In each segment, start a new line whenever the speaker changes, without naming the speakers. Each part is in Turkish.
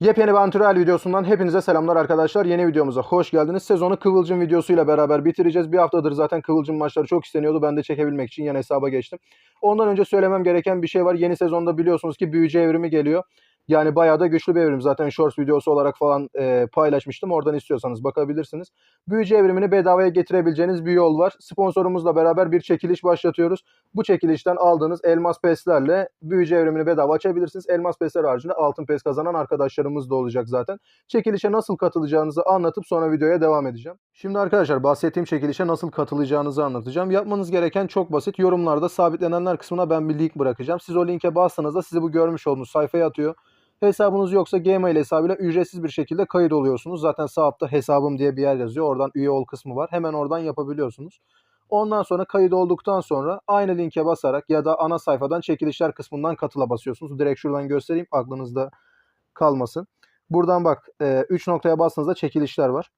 Yepyeni bir Antreal videosundan hepinize selamlar arkadaşlar. Yeni videomuza hoş geldiniz. Sezonu Kıvılcım videosuyla beraber bitireceğiz. Bir haftadır zaten Kıvılcım maçları çok isteniyordu. Ben de çekebilmek için yan hesaba geçtim. Ondan önce söylemem gereken bir şey var. Yeni sezonda biliyorsunuz ki büyücü evrimi geliyor. Yani bayağı da güçlü bir evrim. Zaten Shorts videosu olarak falan e, paylaşmıştım. Oradan istiyorsanız bakabilirsiniz. Büyücü evrimini bedavaya getirebileceğiniz bir yol var. Sponsorumuzla beraber bir çekiliş başlatıyoruz. Bu çekilişten aldığınız elmas peslerle büyücü evrimini bedava açabilirsiniz. Elmas pesler haricinde altın pes kazanan arkadaşlarımız da olacak zaten. Çekilişe nasıl katılacağınızı anlatıp sonra videoya devam edeceğim. Şimdi arkadaşlar bahsettiğim çekilişe nasıl katılacağınızı anlatacağım. Yapmanız gereken çok basit. Yorumlarda sabitlenenler kısmına ben bir link bırakacağım. Siz o linke bastığınızda sizi bu görmüş olduğunuz sayfaya atıyor. Hesabınız yoksa Gmail hesabıyla ücretsiz bir şekilde kayıt oluyorsunuz. Zaten sağ altta hesabım diye bir yer yazıyor. Oradan üye ol kısmı var. Hemen oradan yapabiliyorsunuz. Ondan sonra kayıt olduktan sonra aynı linke basarak ya da ana sayfadan çekilişler kısmından katıla basıyorsunuz. Direkt şuradan göstereyim aklınızda kalmasın. Buradan bak 3 noktaya bastığınızda çekilişler var.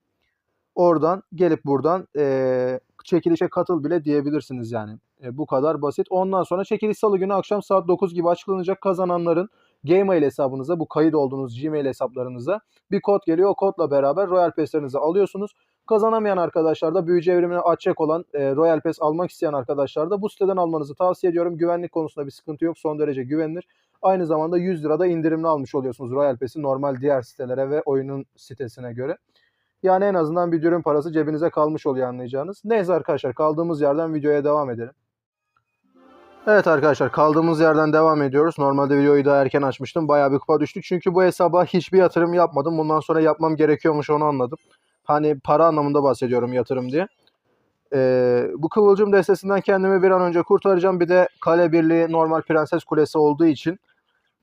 Oradan gelip buradan e, çekilişe katıl bile diyebilirsiniz yani. E, bu kadar basit. Ondan sonra çekiliş salı günü akşam saat 9 gibi açıklanacak kazananların Gmail hesabınıza bu kayıt olduğunuz Gmail hesaplarınıza bir kod geliyor. O kodla beraber Royal Pass'lerinizi alıyorsunuz. Kazanamayan arkadaşlar da büyücü evrimine açacak olan e, Royal Pass almak isteyen arkadaşlar da bu siteden almanızı tavsiye ediyorum. Güvenlik konusunda bir sıkıntı yok. Son derece güvenilir. Aynı zamanda 100 lirada indirimli almış oluyorsunuz Royal Pass'i normal diğer sitelere ve oyunun sitesine göre. Yani en azından bir dürüm parası cebinize kalmış oluyor anlayacağınız. Neyse arkadaşlar kaldığımız yerden videoya devam edelim. Evet arkadaşlar kaldığımız yerden devam ediyoruz. Normalde videoyu daha erken açmıştım. Bayağı bir kupa düştük. Çünkü bu hesaba hiçbir yatırım yapmadım. Bundan sonra yapmam gerekiyormuş onu anladım. Hani para anlamında bahsediyorum yatırım diye. Ee, bu kıvılcım destesinden kendimi bir an önce kurtaracağım. Bir de kale birliği normal prenses kulesi olduğu için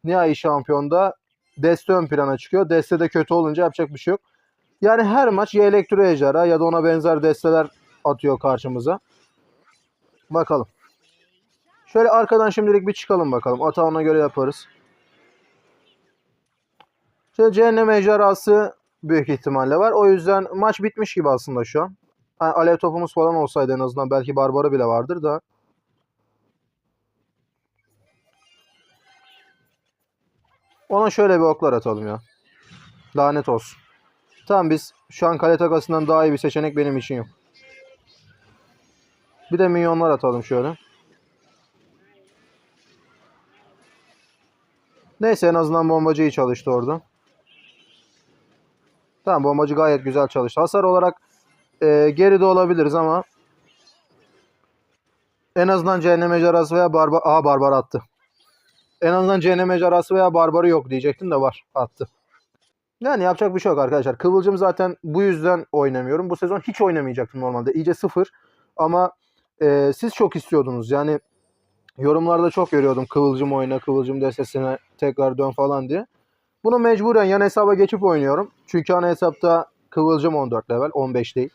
nihai şampiyonda deste ön plana çıkıyor. Deste de kötü olunca yapacak bir şey yok. Yani her maç ya elektro ejderha ya da ona benzer desteler atıyor karşımıza. Bakalım. Şöyle arkadan şimdilik bir çıkalım bakalım. Ata ona göre yaparız. Şöyle cehennem ejderhası büyük ihtimalle var. O yüzden maç bitmiş gibi aslında şu an. Yani alev topumuz falan olsaydı en azından belki barbarı bile vardır da. Ona şöyle bir oklar atalım ya. Lanet olsun. Tamam biz şu an kale takasından daha iyi bir seçenek benim için yok. Bir de minyonlar atalım şöyle. Neyse en azından bombacı iyi çalıştı orada. Tamam bombacı gayet güzel çalıştı. Hasar olarak e, geride olabiliriz ama en azından cehennem ejderhası veya barbar... Aha barbar attı. En azından cehennem ejderhası veya barbarı yok diyecektim de var. Attı. Yani yapacak bir şey yok arkadaşlar. Kıvılcım zaten bu yüzden oynamıyorum. Bu sezon hiç oynamayacaktım normalde. İyice sıfır. Ama e, siz çok istiyordunuz. Yani yorumlarda çok görüyordum. Kıvılcım oyna, kıvılcım destesine tekrar dön falan diye. Bunu mecburen yan hesaba geçip oynuyorum. Çünkü ana hesapta kıvılcım 14 level. 15 değil.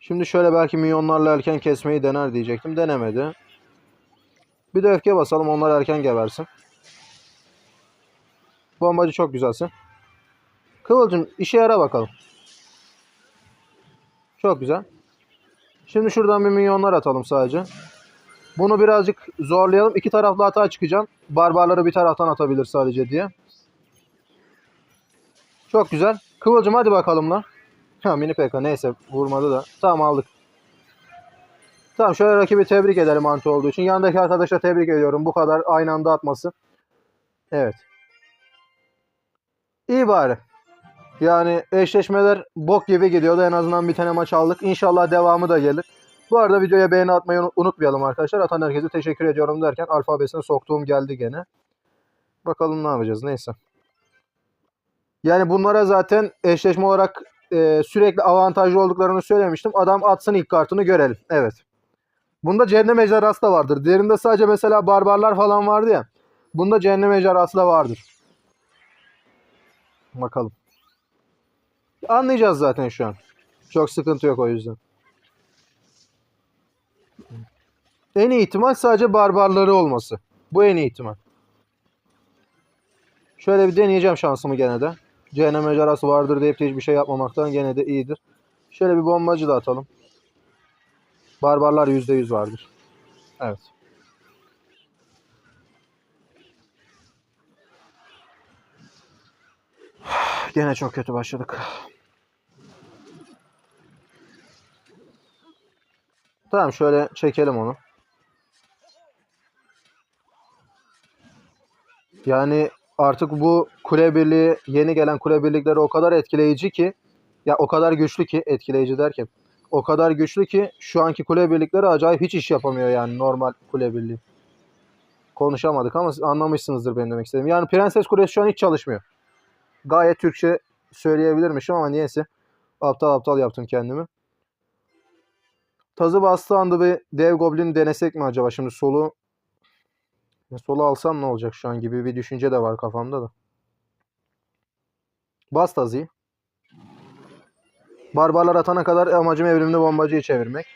Şimdi şöyle belki milyonlarla erken kesmeyi dener diyecektim. Denemedi. Bir de öfke basalım. Onlar erken gebersin. Bombacı çok güzelsin. Kıvılcım işe yara bakalım. Çok güzel. Şimdi şuradan bir milyonlar atalım sadece. Bunu birazcık zorlayalım. İki taraflı hata çıkacağım. Barbarları bir taraftan atabilir sadece diye. Çok güzel. Kıvılcım hadi bakalım lan. Ha mini PK neyse vurmadı da. Tamam aldık. Tamam şöyle rakibi tebrik edelim anti olduğu için. Yandaki arkadaşa tebrik ediyorum. Bu kadar aynı anda atması. Evet. İyi bari. Yani eşleşmeler bok gibi gidiyordu. En azından bir tane maç aldık. İnşallah devamı da gelir. Bu arada videoya beğeni atmayı unutmayalım arkadaşlar. Atan herkese teşekkür ediyorum derken alfabesine soktuğum geldi gene. Bakalım ne yapacağız neyse. Yani bunlara zaten eşleşme olarak e, sürekli avantajlı olduklarını söylemiştim. Adam atsın ilk kartını görelim. Evet. Bunda cehennem ejderhası da vardır. Diğerinde sadece mesela barbarlar falan vardı ya. Bunda cehennem ejderhası da vardır. Bakalım. Anlayacağız zaten şu an. Çok sıkıntı yok o yüzden. En iyi ihtimal sadece barbarları olması. Bu en iyi ihtimal. Şöyle bir deneyeceğim şansımı gene de. Cehennem ejderhası vardır deyip de hiçbir şey yapmamaktan gene de iyidir. Şöyle bir bombacı da atalım. Barbarlar %100 vardır. Evet. gene çok kötü başladık. Tamam şöyle çekelim onu. Yani artık bu kule birliği yeni gelen kule birlikleri o kadar etkileyici ki ya o kadar güçlü ki etkileyici derken o kadar güçlü ki şu anki kule birlikleri acayip hiç iş yapamıyor yani normal kule birliği. Konuşamadık ama anlamışsınızdır benim demek istediğim. Yani Prenses Kulesi şu an hiç çalışmıyor. Gayet Türkçe söyleyebilirmişim ama niyeyse aptal aptal yaptım kendimi. Tazı bastığı anda bir dev goblin denesek mi acaba? Şimdi solu ya solu alsam ne olacak şu an gibi bir düşünce de var kafamda da. Bas tazıyı. Barbarlar atana kadar amacım evrimli bombacıyı çevirmek.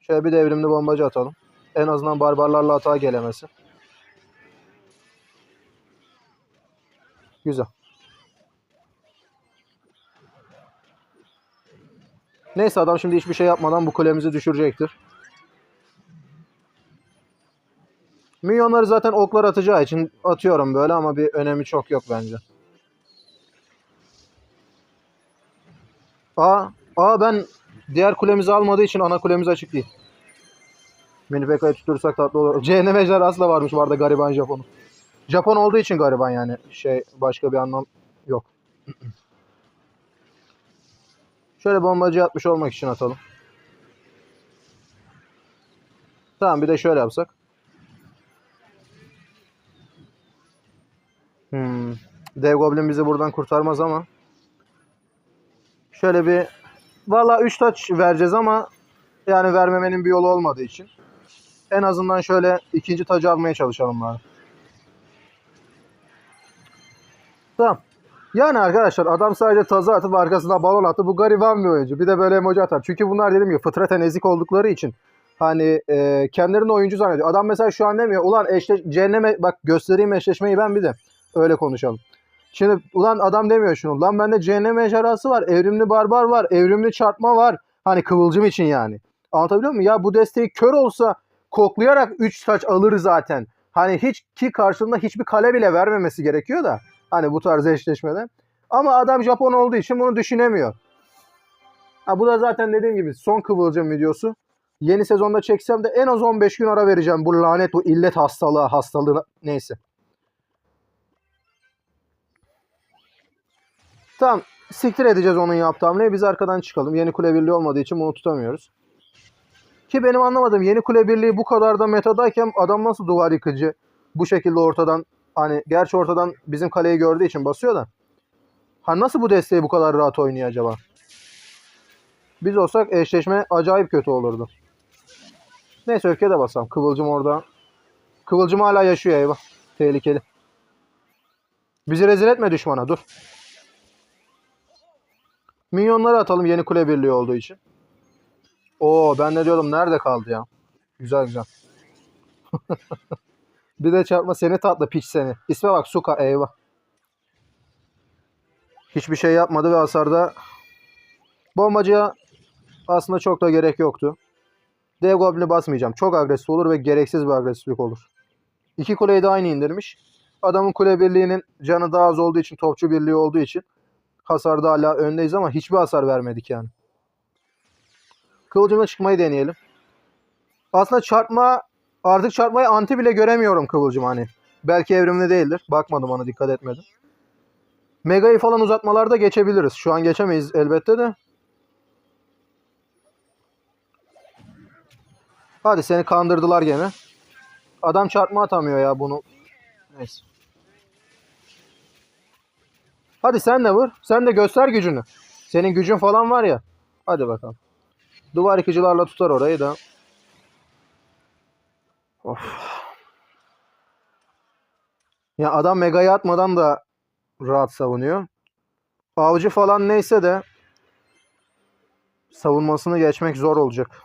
Şöyle bir de evrimli bombacı atalım. En azından barbarlarla hata gelemesin. Güzel. Neyse adam şimdi hiçbir şey yapmadan bu kulemizi düşürecektir. Milyonları zaten oklar atacağı için atıyorum böyle ama bir önemi çok yok bence. Aa, aa ben diğer kulemizi almadığı için ana kulemiz açık değil. Mini PK'yı tutursak tatlı olur. Cehennem da varmış bu arada gariban Japon'un. Japon olduğu için gariban yani. Şey başka bir anlam yok. Şöyle bombacı atmış olmak için atalım. Tamam bir de şöyle yapsak. Hmm. Dev Goblin bizi buradan kurtarmaz ama. Şöyle bir Valla 3 taç vereceğiz ama yani vermemenin bir yolu olmadığı için. En azından şöyle ikinci tacı almaya çalışalım bari. Tamam. Yani arkadaşlar adam sadece tazı atıp arkasına balon attı. Bu gariban bir oyuncu. Bir de böyle emoji atar. Çünkü bunlar dedim ya fıtraten ezik oldukları için hani e, kendilerini oyuncu zannediyor. Adam mesela şu an demiyor. Ulan eşleş cehenneme bak göstereyim eşleşmeyi ben bir de. Öyle konuşalım. Şimdi ulan adam demiyor şunu. Lan bende cehennem ejderhası var. Evrimli barbar var. Evrimli çarpma var. Hani kıvılcım için yani. Anlatabiliyor muyum? Ya bu desteği kör olsa koklayarak 3 taç alır zaten. Hani hiç ki karşılığında hiçbir kale bile vermemesi gerekiyor da. Hani bu tarz eşleşmede. Ama adam Japon olduğu için bunu düşünemiyor. Ha, bu da zaten dediğim gibi son kıvılcım videosu. Yeni sezonda çeksem de en az 15 gün ara vereceğim. Bu lanet bu illet hastalığı hastalığı neyse. Tamam. Siktir edeceğiz onun yaptığı hamleyi. Biz arkadan çıkalım. Yeni kule birliği olmadığı için bunu tutamıyoruz. Ki benim anlamadığım yeni kule birliği bu kadar da metadayken adam nasıl duvar yıkıcı bu şekilde ortadan hani gerçi ortadan bizim kaleyi gördüğü için basıyor da. Ha nasıl bu desteği bu kadar rahat oynuyor acaba? Biz olsak eşleşme acayip kötü olurdu. Neyse öfke de basam. Kıvılcım orada. Kıvılcım hala yaşıyor eyvah. Tehlikeli. Bizi rezil etme düşmana dur. Minyonları atalım yeni kule birliği olduğu için. Oo ben ne diyordum nerede kaldı ya? Güzel güzel. bir de çarpma seni tatlı piç seni. İsme bak Suka eyvah. Hiçbir şey yapmadı ve hasarda bombacıya aslında çok da gerek yoktu. Dev Goblin'i basmayacağım. Çok agresif olur ve gereksiz bir agresiflik olur. İki kuleyi de aynı indirmiş. Adamın kule birliğinin canı daha az olduğu için, topçu birliği olduğu için hasarda hala öndeyiz ama hiçbir hasar vermedik yani. Kıvılcımla çıkmayı deneyelim. Aslında çarpma artık çarpmayı anti bile göremiyorum kıvılcım hani. Belki evrimli değildir. Bakmadım ona dikkat etmedim. Mega'yı falan uzatmalarda geçebiliriz. Şu an geçemeyiz elbette de. Hadi seni kandırdılar gene. Adam çarpma atamıyor ya bunu. Neyse. Hadi sen de vur. Sen de göster gücünü. Senin gücün falan var ya. Hadi bakalım. Duvar yıkıcılarla tutar orayı da. Of. Ya adam megayı atmadan da rahat savunuyor. Avcı falan neyse de savunmasını geçmek zor olacak.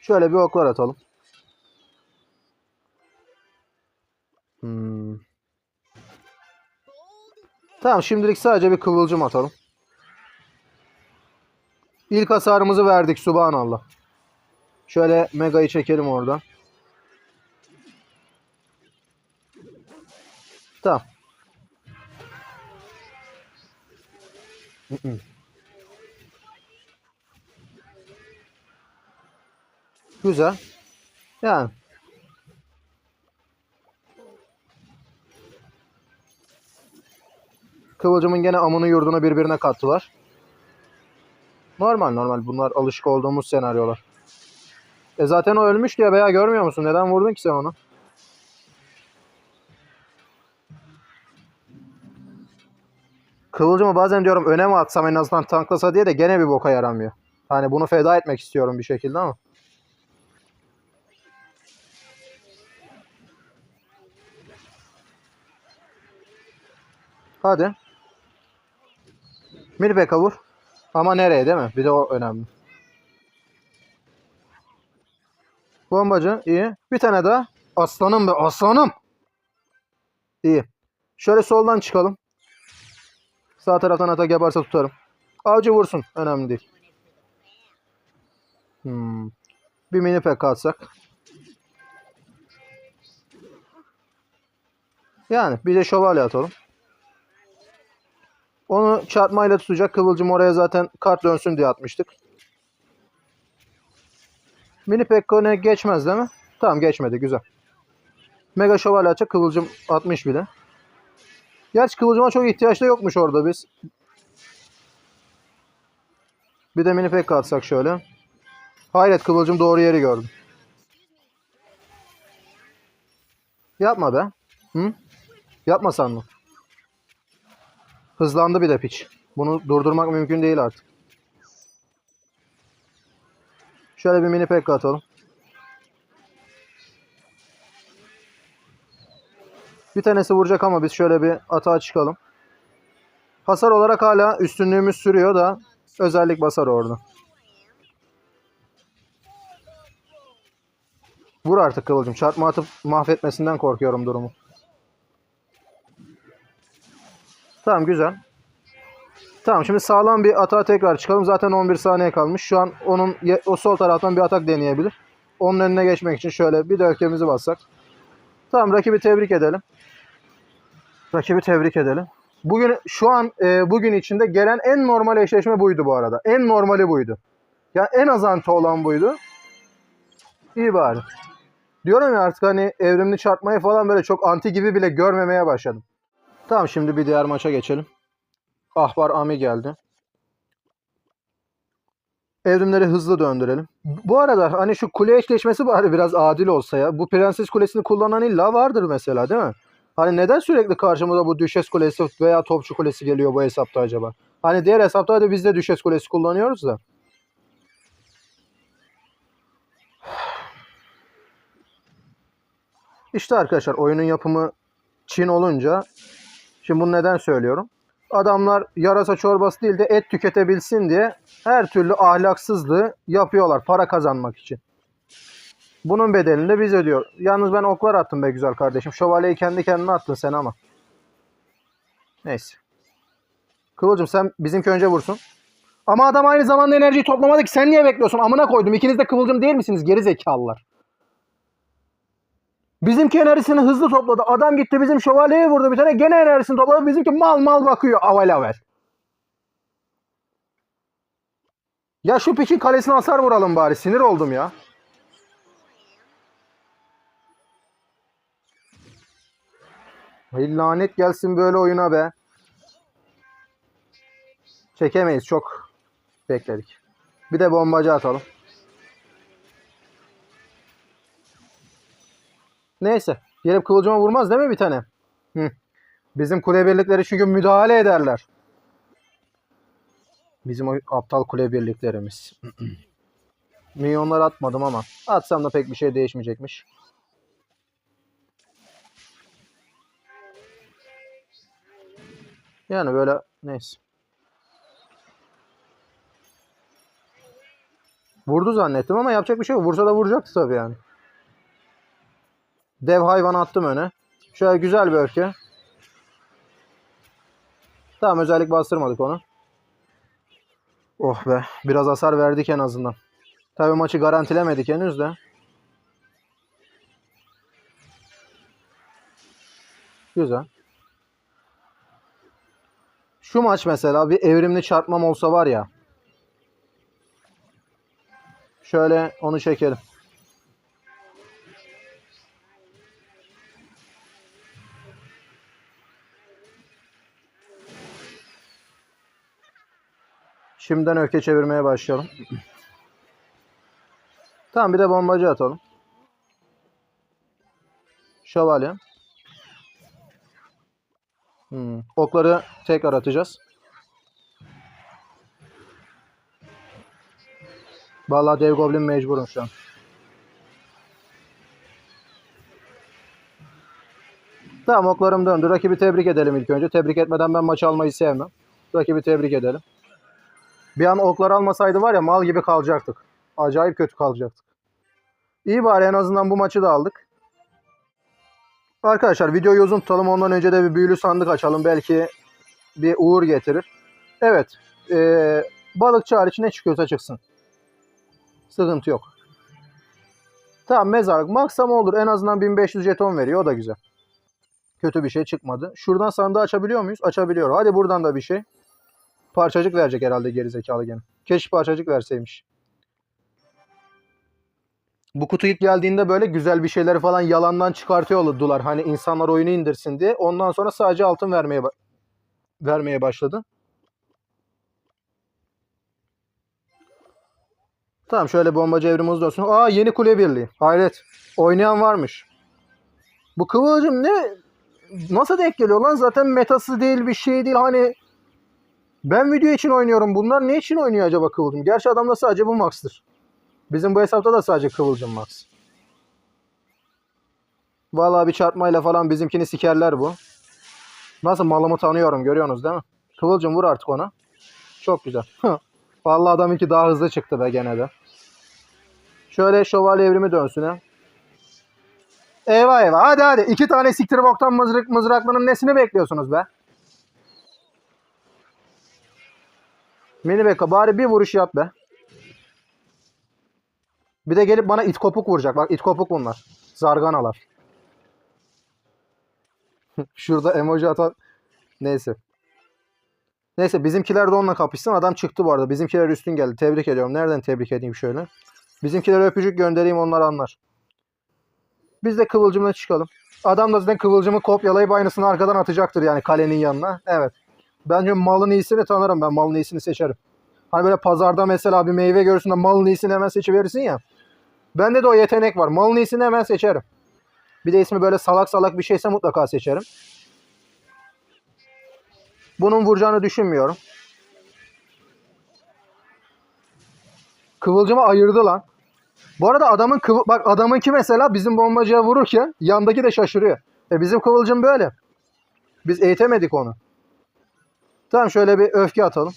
Şöyle bir oklar atalım. Hmm. Tamam şimdilik sadece bir kıvılcım atalım. İlk hasarımızı verdik subhanallah. Şöyle megayı çekelim oradan. Tamam. Güzel. Yani. Kıvılcımın gene amını yurdunu birbirine kattılar. Normal normal. Bunlar alışık olduğumuz senaryolar. E zaten o ölmüş diye veya görmüyor musun? Neden vurdun ki sen onu? Kıvılcımı bazen diyorum öne mi atsam en azından tanklasa diye de gene bir boka yaramıyor. Hani bunu feda etmek istiyorum bir şekilde ama. Hadi. Milbeka vur. Ama nereye değil mi? Bir de o önemli. Bombacı iyi. Bir tane daha. Aslanım be aslanım. İyi. Şöyle soldan çıkalım. Sağ taraftan atak yaparsa tutarım. Avcı vursun. Önemli değil. Hmm. Bir mini pek atsak. Yani bir de şövalye atalım. Onu çarpmayla tutacak. Kıvılcım oraya zaten kart dönsün diye atmıştık. Mini Pekko'ne geçmez değil mi? Tamam geçmedi. Güzel. Mega şövalye açacak. Kıvılcım 60 bile. Gerçi Kıvılcım'a çok ihtiyaç da yokmuş orada biz. Bir de mini pekka atsak şöyle. Hayret Kıvılcım doğru yeri gördüm. Yapma be. Hı? Yapmasan mı? Hızlandı bir de piç. Bunu durdurmak mümkün değil artık. Şöyle bir mini pekka atalım. Bir tanesi vuracak ama biz şöyle bir atağa çıkalım. Hasar olarak hala üstünlüğümüz sürüyor da özellik basar orada. Vur artık Kıvılcım. Çarpma atıp mahvetmesinden korkuyorum durumu. Tamam güzel. Tamam şimdi sağlam bir atağa tekrar çıkalım. Zaten 11 saniye kalmış. Şu an onun o sol taraftan bir atak deneyebilir. Onun önüne geçmek için şöyle bir de öfkemizi bassak. Tamam rakibi tebrik edelim. Rakibi tebrik edelim. Bugün şu an e, bugün içinde gelen en normal eşleşme buydu bu arada. En normali buydu. Yani en az anti olan buydu. İyi bari. Diyorum ya artık hani evrimli çarpmayı falan böyle çok anti gibi bile görmemeye başladım. Tamam şimdi bir diğer maça geçelim. Ahbar Ami geldi. Evrimleri hızlı döndürelim. Bu arada hani şu kule eşleşmesi bari biraz adil olsa ya. Bu prenses kulesini kullanan illa vardır mesela değil mi? Hani neden sürekli karşımıza bu düşes kulesi veya topçu kulesi geliyor bu hesapta acaba? Hani diğer hesaplarda biz de düşes kulesi kullanıyoruz da. İşte arkadaşlar oyunun yapımı Çin olunca şimdi bunu neden söylüyorum? Adamlar yarasa çorbası değil de et tüketebilsin diye her türlü ahlaksızlığı yapıyorlar para kazanmak için. Bunun bedelini de biz ödüyor. Yalnız ben oklar attım be güzel kardeşim. Şövalyeyi kendi kendine attın sen ama. Neyse. Kıvılcım sen bizimki önce vursun. Ama adam aynı zamanda enerjiyi toplamadı ki sen niye bekliyorsun? Amına koydum. İkiniz de Kıvılcım değil misiniz? Geri zekalılar. Bizimki enerjisini hızlı topladı. Adam gitti bizim şövalyeye vurdu bir tane. Gene enerjisini topladı. Bizimki mal mal bakıyor avel. Ya şu piçin kalesine hasar vuralım bari. Sinir oldum ya. Ay lanet gelsin böyle oyuna be. Çekemeyiz çok. Bekledik. Bir de bombacı atalım. Neyse. Gelip kılıcıma vurmaz değil mi bir tane? Hı. Bizim kule birlikleri çünkü müdahale ederler. Bizim o aptal kule birliklerimiz. Milyonlar atmadım ama. Atsam da pek bir şey değişmeyecekmiş. Yani böyle neyse. Vurdu zannettim ama yapacak bir şey yok. Vursa da vuracaktı tabii yani. Dev hayvan attım öne. Şöyle güzel bir öfke. Tamam özellik bastırmadık onu. Oh be. Biraz hasar verdik en azından. Tabii maçı garantilemedik henüz de. Güzel. Şu maç mesela bir evrimli çarpmam olsa var ya. Şöyle onu çekelim. Şimdiden öfke çevirmeye başlayalım. Tamam bir de bombacı atalım. Şövalye. Hmm. Okları tekrar atacağız. Vallahi dev goblin mecburum şu an. Tamam oklarım döndü. Rakibi tebrik edelim ilk önce. Tebrik etmeden ben maçı almayı sevmem. Rakibi tebrik edelim. Bir an oklar almasaydı var ya mal gibi kalacaktık. Acayip kötü kalacaktık. İyi bari en azından bu maçı da aldık. Arkadaşlar videoyu uzun tutalım. Ondan önce de bir büyülü sandık açalım. Belki bir uğur getirir. Evet. Ee, balıkçı hariç ne çıkıyorsa çıksın. Sıkıntı yok. Tamam mezarlık. Maksam olur. En azından 1500 jeton veriyor. O da güzel. Kötü bir şey çıkmadı. Şuradan sandığı açabiliyor muyuz? Açabiliyor. Hadi buradan da bir şey. Parçacık verecek herhalde gerizekalı gene. Keşke parçacık verseymiş. Bu kutu ilk geldiğinde böyle güzel bir şeyleri falan yalandan çıkartıyordular. Hani insanlar oyunu indirsin diye. Ondan sonra sadece altın vermeye vermeye başladı. Tamam şöyle bombacı evrimimiz dönsün. Aa yeni kule birliği. Hayret. Oynayan varmış. Bu kıvılcım ne? Nasıl denk geliyor lan? Zaten metası değil bir şey değil. Hani ben video için oynuyorum. Bunlar ne için oynuyor acaba Kıvılcım? Gerçi adamda sadece bu Max'tır. Bizim bu hesapta da sadece Kıvılcım Max. Vallahi bir çarpmayla falan bizimkini sikerler bu. Nasıl malımı tanıyorum görüyorsunuz değil mi? Kıvılcım vur artık ona. Çok güzel. Vallahi adamınki daha hızlı çıktı be gene de. Şöyle şövalye evrimi dönsün ha. Eyvah eyvah. Hadi hadi. İki tane siktir boktan mızrak, mızraklının nesini bekliyorsunuz be? Mini Beka bari bir vuruş yap be. Bir de gelip bana it kopuk vuracak. Bak it kopuk bunlar. Zarganalar. Şurada emoji atan... Neyse. Neyse bizimkiler de onunla kapışsın. Adam çıktı bu arada. Bizimkiler üstün geldi. Tebrik ediyorum. Nereden tebrik edeyim şöyle. Bizimkilere öpücük göndereyim onlar anlar. Biz de kıvılcımla çıkalım. Adam da zaten kıvılcımı kopyalayıp aynısını arkadan atacaktır yani kalenin yanına. Evet. Bence malın iyisini tanırım ben. Malın iyisini seçerim. Hani böyle pazarda mesela bir meyve görürsün de malın iyisini hemen seçiverirsin ya. Bende de o yetenek var. Malın iyisini hemen seçerim. Bir de ismi böyle salak salak bir şeyse mutlaka seçerim. Bunun vuracağını düşünmüyorum. Kıvılcımı ayırdı lan. Bu arada adamın kıvı... bak adamınki mesela bizim bombacıya vururken yandaki de şaşırıyor. E bizim kıvılcım böyle. Biz eğitemedik onu. Tamam şöyle bir öfke atalım.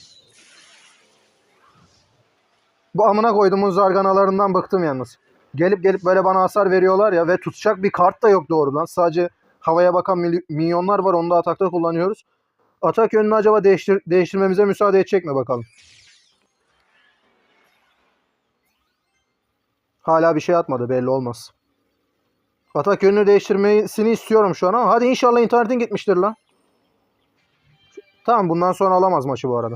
Bu amına koyduğumun zarganalarından bıktım yalnız. Gelip gelip böyle bana hasar veriyorlar ya ve tutacak bir kart da yok doğrudan. Sadece havaya bakan mily- minyonlar var onu da atakta kullanıyoruz. Atak yönünü acaba değiştir değiştirmemize müsaade edecek mi bakalım. Hala bir şey atmadı belli olmaz. Atak yönünü değiştirmesini istiyorum şu an ama hadi inşallah internetin gitmiştir lan. Tamam bundan sonra alamaz maçı bu arada.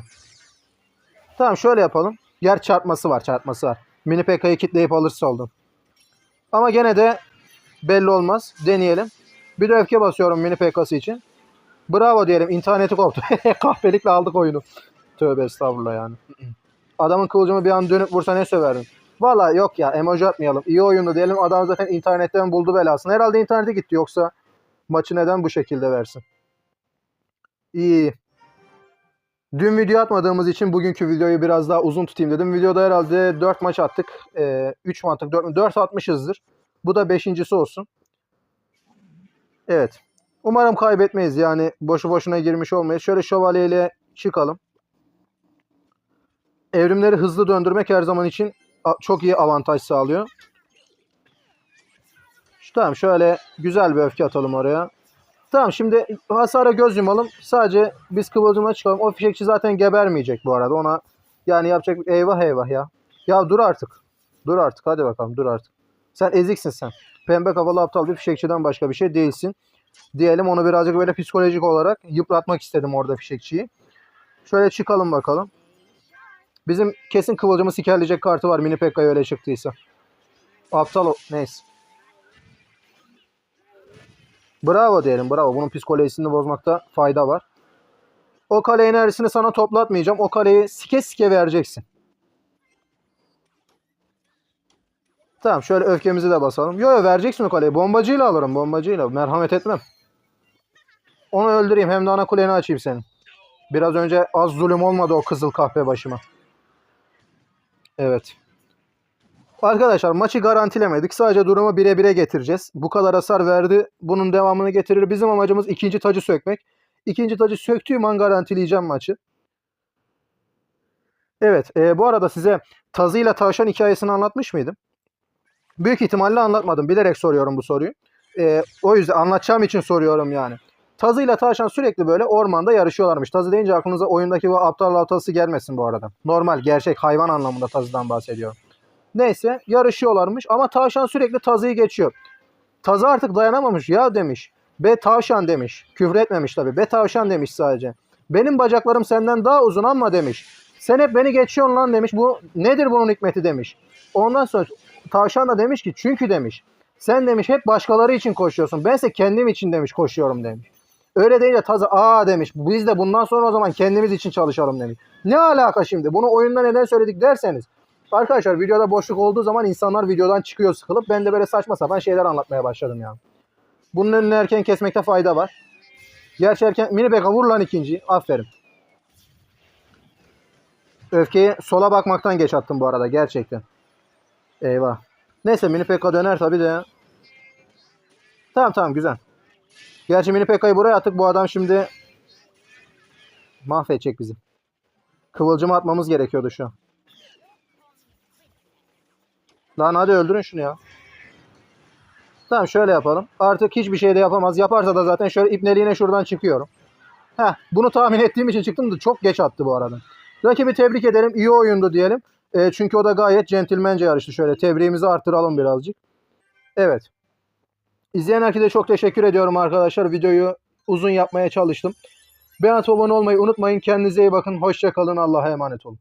Tamam şöyle yapalım. Yer çarpması var çarpması var. Mini PK'yı kitleyip alırsa oldum. Ama gene de belli olmaz. Deneyelim. Bir de öfke basıyorum mini PK'sı için. Bravo diyelim. İnterneti koptu. Kahpelikle aldık oyunu. Tövbe estağfurullah yani. Adamın kılıcımı bir an dönüp vursa ne söverdim. Valla yok ya emoji atmayalım. İyi oyundu diyelim. Adam zaten internetten buldu belasını. Herhalde internete gitti yoksa maçı neden bu şekilde versin? İyi. Dün video atmadığımız için bugünkü videoyu biraz daha uzun tutayım dedim. Videoda herhalde 4 maç attık. Ee, 3 mü attık? 4 mü? 4 atmışızdır. Bu da 5.si olsun. Evet. Umarım kaybetmeyiz. Yani boşu boşuna girmiş olmayız. Şöyle şövalyeyle çıkalım. Evrimleri hızlı döndürmek her zaman için çok iyi avantaj sağlıyor. Tamam şöyle güzel bir öfke atalım oraya. Tamam şimdi hasara göz yumalım. Sadece biz kıvılcımla çıkalım. O fişekçi zaten gebermeyecek bu arada. Ona yani yapacak eyvah eyvah ya. Ya dur artık. Dur artık hadi bakalım dur artık. Sen eziksin sen. Pembe kafalı aptal bir fişekçiden başka bir şey değilsin. Diyelim onu birazcık böyle psikolojik olarak yıpratmak istedim orada fişekçiyi. Şöyle çıkalım bakalım. Bizim kesin kıvılcımı sikerleyecek kartı var mini Pekka'ya öyle çıktıysa. Aptal o. Neyse. Bravo diyelim bravo. Bunun psikolojisini bozmakta fayda var. O kale enerjisini sana toplatmayacağım. O kaleyi sike sike vereceksin. Tamam şöyle öfkemizi de basalım. Yo yo vereceksin o kaleyi. Bombacıyla alırım bombacıyla. Merhamet etmem. Onu öldüreyim hem de ana kuleni açayım senin. Biraz önce az zulüm olmadı o kızıl kahpe başıma. Evet. Arkadaşlar maçı garantilemedik. Sadece durumu bire bire getireceğiz. Bu kadar hasar verdi. Bunun devamını getirir. Bizim amacımız ikinci tacı sökmek. İkinci tacı söktüğüm an garantileyeceğim maçı. Evet. e, bu arada size tazıyla tavşan hikayesini anlatmış mıydım? Büyük ihtimalle anlatmadım. Bilerek soruyorum bu soruyu. E, o yüzden anlatacağım için soruyorum yani. Tazıyla tavşan sürekli böyle ormanda yarışıyorlarmış. Tazı deyince aklınıza oyundaki bu aptal lavtası gelmesin bu arada. Normal, gerçek, hayvan anlamında tazıdan bahsediyorum. Neyse yarışıyorlarmış ama tavşan sürekli tazıyı geçiyor. Tazı artık dayanamamış ya demiş. Be tavşan demiş. Küfür etmemiş tabii. Be tavşan demiş sadece. Benim bacaklarım senden daha uzun ama demiş. Sen hep beni geçiyorsun lan demiş. Bu nedir bunun hikmeti demiş. Ondan sonra tavşan da demiş ki çünkü demiş. Sen demiş hep başkaları için koşuyorsun. Bense kendim için demiş koşuyorum demiş. Öyle deyince tazı aa demiş. Biz de bundan sonra o zaman kendimiz için çalışalım demiş. Ne alaka şimdi? Bunu oyunda neden söyledik derseniz. Arkadaşlar videoda boşluk olduğu zaman insanlar videodan çıkıyor sıkılıp ben de böyle saçma sapan şeyler anlatmaya başladım ya. Bunun önünü erken kesmekte fayda var. Gerçi erken mini beka vur lan ikinciyi. Aferin. Öfkeyi sola bakmaktan geç attım bu arada gerçekten. Eyvah. Neyse mini pekka döner tabi de. Tamam tamam güzel. Gerçi mini pekkayı buraya attık. Bu adam şimdi mahvedecek bizi. Kıvılcımı atmamız gerekiyordu şu an. Lan hadi öldürün şunu ya. Tamam şöyle yapalım. Artık hiçbir şey de yapamaz. Yaparsa da zaten şöyle ipneliğine şuradan çıkıyorum. Heh, bunu tahmin ettiğim için çıktım da çok geç attı bu arada. Rakibi tebrik edelim. İyi oyundu diyelim. E, çünkü o da gayet centilmence yarıştı. Şöyle tebriğimizi arttıralım birazcık. Evet. İzleyen herkese çok teşekkür ediyorum arkadaşlar. Videoyu uzun yapmaya çalıştım. Beğenip abone olmayı unutmayın. Kendinize iyi bakın. Hoşçakalın. Allah'a emanet olun.